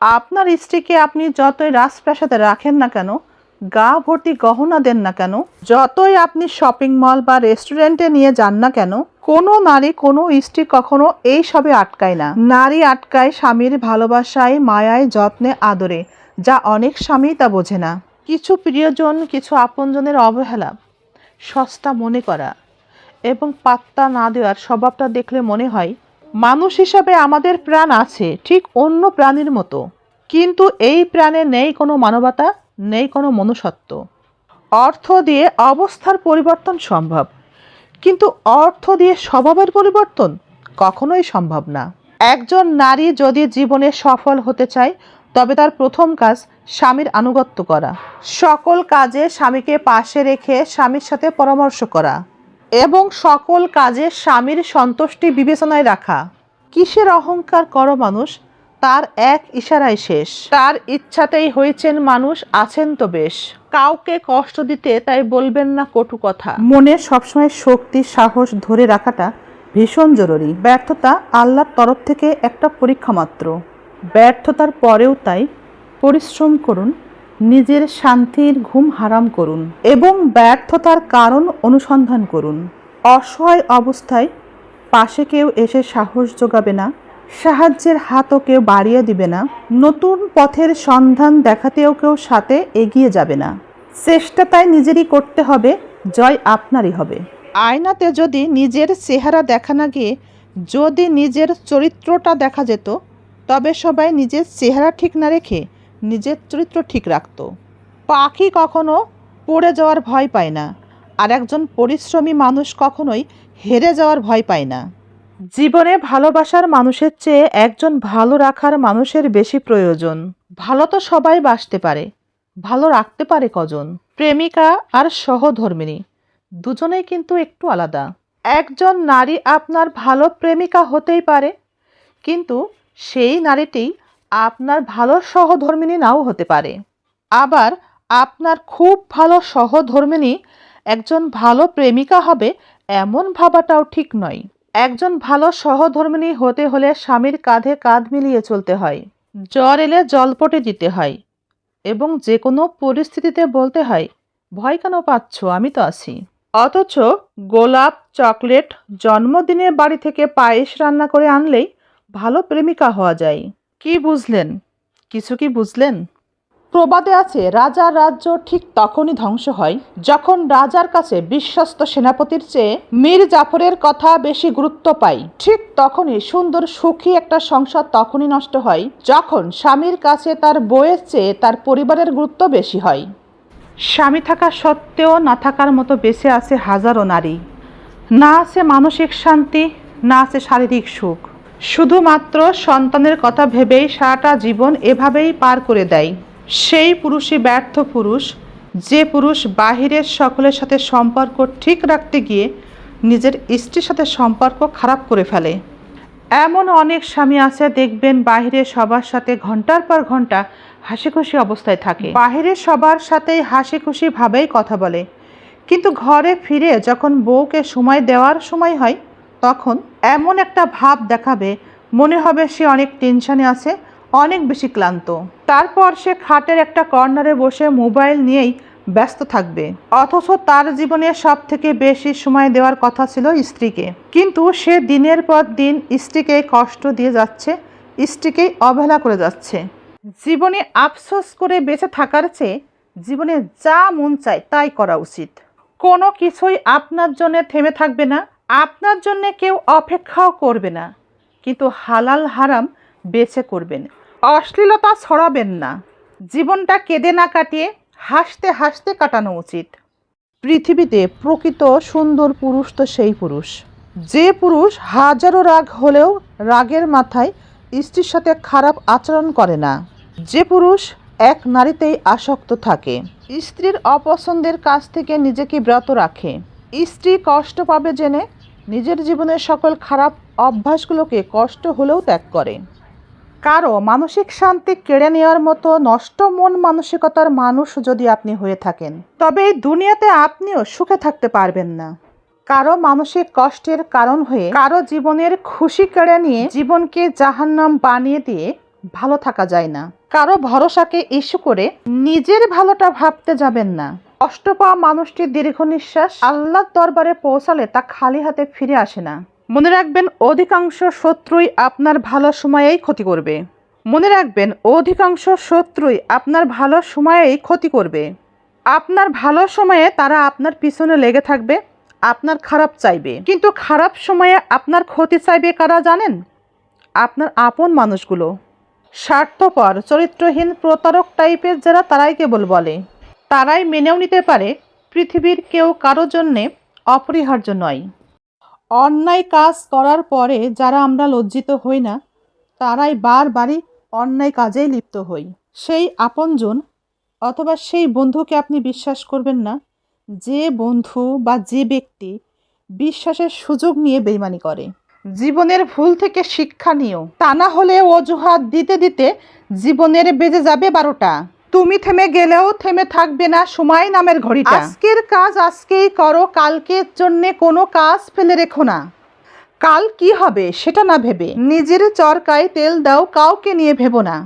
আপনার স্ত্রীকে আপনি যতই রাজপ্রাসাদে রাখেন না কেন, গা ভর্তি গহনা দেন না কেন, যতই আপনি শপিং মল বা রেস্টুরেন্টে নিয়ে যান না কেন, কোনো নারী, কোনো স্ত্রী কখনো এই সবে আটকায় না। নারী আটকায় স্বামীর ভালোবাসায়, মায়ায়, যত্নে, আদরে, যা অনেক স্বামী তা বোঝে না। কিছু প্রিয়জন, কিছু আপনজনের অবহেলা, সস্তা মনে করা এবং পাত্তা না দেওয়ার স্বভাবটা দেখলে মনে হয় মানুষ হিসাবে আমাদের প্রাণ আছে ঠিক অন্য প্রাণীর মতো। কিন্তু এই প্রাণে নেই কোনো মানবতা, নেই কোনো মনুষ্যত্ব। অর্থ দিয়ে অবস্থার পরিবর্তন সম্ভব। কিন্তু অর্থ দিয়ে স্বভাবের পরিবর্তন কখনোই সম্ভব না। একজন নারী যদি জীবনে সফল হতে চায়, তবে তার প্রথম কাজ স্বামীর আনুগত্য করা। সকল কাজে স্বামীকে পাশে রেখে স্বামীর সাথে পরামর্শ করা। এবং সকল কাজে স্বামীর সন্তুষ্টি বিবেচনায় রাখা। কিসের অহংকার করো মানুষ? তার এক ইশারায় শেষ। তার ইচ্ছাতেই হয়েছেন মানুষ, আছেন তো বেশ। কাউকে কষ্ট দিতে তাই বলবেন না কটু কথা। মনে সবসময় শক্তি, সাহস ধরে রাখাটা ভীষণ জরুরি। ব্যর্থতা আল্লাহর তরফ থেকে একটা পরীক্ষা মাত্র ব্যর্থতার পরেও তাই পরিশ্রম করুন নিজের শান্তির ঘুম হারাম করুন এবং ব্যর্থতার কারণ অনুসন্ধান করুন। অসহায় অবস্থায় পাশে কেউ এসে সাহস যোগাবে না, সাহায্যের হাতও কেউ বাড়িয়ে দিবে না, নতুন পথের সন্ধান দেখাতেও কেউ সাথে এগিয়ে যাবে না। চেষ্টা তাই নিজেরই করতে হবে, জয় আপনারই হবে। আয়নাতে যদি নিজের চেহারা দেখা না গিয়ে যদি নিজের চরিত্রটা দেখা যেত, তবে সবাই নিজের চেহারা ঠিক না রেখে নিজের চরিত্র ঠিক রাখতো। পাখি কখনো পড়ে যাওয়ার ভয় পায় না, আর একজন পরিশ্রমী মানুষ কখনোই হেরে যাওয়ার ভয় পায় না। জীবনে ভালোবাসার মানুষের চেয়ে একজন ভালো রাখার মানুষের বেশি প্রয়োজন। ভালো তো সবাই বাসতে পারে, ভালো রাখতে পারে কজন? প্রেমিকা আর সহধর্মিনী, দুজনেই কিন্তু একটু আলাদা। একজন নারী আপনার ভালো প্রেমিকা হতেই পারে, কিন্তু সেই নারীটি আপনার ভালো সহধর্মিণী নাও হতে পারে। আবার আপনার খুব ভালো সহধর্মিণী একজন ভালো প্রেমিকা হবে এমন ভাবাটাও ঠিক নয়। একজন ভালো সহধর্মিণী হতে হলে স্বামীর কাঁধে কাঁধ মিলিয়ে চলতে হয়। জ্বর এলে জলপটে দিতে হয় এবং যে কোনো পরিস্থিতিতে বলতে হয়, ভয় কেন পাচ্ছ? আমি তো আছি। অথচ গোলাপ, চকলেট জন্মদিনে বাড়ি থেকে পায়েস রান্না করে আনলেই ভালো প্রেমিকা হওয়া যায়। কি বুঝলেন? কিছু কি বুঝলেন? প্রবাদে আছে, রাজার রাজ্য ঠিক তখনই ধ্বংস হয় যখন রাজার কাছে বিশ্বস্ত সেনাপতির চেয়ে মীর জাফরের কথা বেশি গুরুত্ব পায়। ঠিক তখনই সুন্দর সুখী একটা সংসার তখনই নষ্ট হয় যখন স্বামীর কাছে তার বইয়ের চেয়ে তার পরিবারের গুরুত্ব বেশি হয়। স্বামী থাকা সত্ত্বেও না থাকার মতো বেঁচে আছে হাজারো নারী। না আছে মানসিক শান্তি, না আছে শারীরিক সুখ। শুধুমাত্র সন্তানের কথা ভেবেই সারাটা জীবন এভাবেই পার করে দেয়। সেই পুরুষই ব্যর্থ পুরুষ, যে পুরুষ বাহিরের সকলের সাথে সম্পর্ক ঠিক রাখতে গিয়ে নিজের স্ত্রীর সাথে সম্পর্ক খারাপ করে ফেলে। এমন অনেক স্বামী আছে, দেখবেন বাইরে সবার সাথে ঘণ্টার পর ঘণ্টা হাসি খুশি অবস্থায় থাকে। বাইরে সবার সাথেই হাসি কথা বলে। কিন্তু ঘরে ফিরে যখন বউকে সময় দেওয়ার সময় হয় তখন এমন একটা ভাব দেখাবে, মনে হবে সে অনেক টেনশনে আছে, অনেক বেশি ক্লান্ত। তারপর সে খাটের একটা কর্নারে বসে মোবাইল নিয়েই ব্যস্ত থাকবে। অথচ তার জীবনে সব থেকে বেশি সময় দেওয়ার কথা ছিল স্ত্রীকে। কিন্তু সে দিনের পর দিন স্ত্রীকে কষ্ট দিয়ে যাচ্ছে স্ত্রীকেই অবহেলা করে যাচ্ছে। জীবনে আফসোস করে বেঁচে থাকার চেয়ে জীবনে যা মন চায় তাই করা উচিত। কোনো কিছুই আপনার জন্য থেমে থাকবে না আপনার জন্য কেউ অপেক্ষাও করবে না, কিন্তু হালাল হারাম বেছে করবেন। অশ্লীলতা ছড়াবেন না। জীবনটা কেঁদে না কাটিয়ে হাসতে হাসতে কাটানো উচিত। পৃথিবীতে প্রকৃত সুন্দর পুরুষ তো সেই পুরুষ। যে পুরুষ হাজারো রাগ হলেও রাগের মাথায় স্ত্রীর সাথে খারাপ আচরণ করে না। যে পুরুষ এক নারীতেই আসক্ত থাকে। স্ত্রীর অপছন্দের কাছ থেকে নিজেকে ব্রত রাখে। স্ত্রী কষ্ট পাবে জেনে নিজের জীবনের সকল খারাপ অভ্যাসগুলোকে কষ্ট হলেও ত্যাগ করে কারও মানসিক শান্তি কেড়ে নেওয়ার মতো নষ্ট মন মানসিকতার মানুষ যদি আপনি হয়ে থাকেন, তবে এই দুনিয়াতে আপনিও সুখে থাকতে পারবেন না। কারও মানসিক কষ্টের কারণ হয়ে কারও জীবনের খুশি কেড়ে নিয়ে জীবনকে জাহান্নাম বানিয়ে দিয়ে ভালো থাকা যায় না। কারও ভরসাকে ইস্যু করে নিজের ভালোটা ভাবতে যাবেন না। কষ্ট পাওয়া মানুষটির দীর্ঘ নিঃশ্বাস আল্লাহর দরবারে পৌঁছালে তা খালি হাতে ফিরে আসে না। মনে রাখবেন, অধিকাংশ শত্রুই আপনার ভালো সময়েই ক্ষতি করবে। মনে রাখবেন, অধিকাংশ শত্রুই আপনার ভালো সময়েই ক্ষতি করবে। আপনার ভালো সময়ে তারা আপনার পিছনে লেগে থাকবে, আপনার খারাপ চাইবে। কিন্তু খারাপ সময়ে আপনার ক্ষতি চাইবে কারা জানেন? আপনার আপন মানুষগুলো। স্বার্থপর, চরিত্রহীন প্রতারক টাইপের যারা, তারাই কেবল বলে। তারাই মেনেও নিতে পারে পৃথিবীর কেউ কারও জন্যে অপরিহার্য নয়। অন্যায় কাজ করার পরে যারা আমরা লজ্জিত হই না, তারাই বারবারই অন্যায় কাজেই লিপ্ত হই। সেই আপনজন অথবা সেই বন্ধুকে আপনি বিশ্বাস করবেন না, যে বন্ধু বা যে ব্যক্তি বিশ্বাসের সুযোগ নিয়ে বেইমানি করে। জীবনের ভুল থেকে শিক্ষা নিও। তা না হলে অজুহাত দিতে দিতে জীবনের বেজে যাবে বারোটা। তুমি থেমে গেলেও থেমে থাকবে না সময় নামের ঘড়িটা। আজকের কাজ আজকেই করো, কালকের জন্য কোনো কাজ ফেলে রেখো না। কাল কি হবে সেটা না ভেবে। নিজের চরকায় তেল দাও, কাউকে নিয়ে ভেবো না।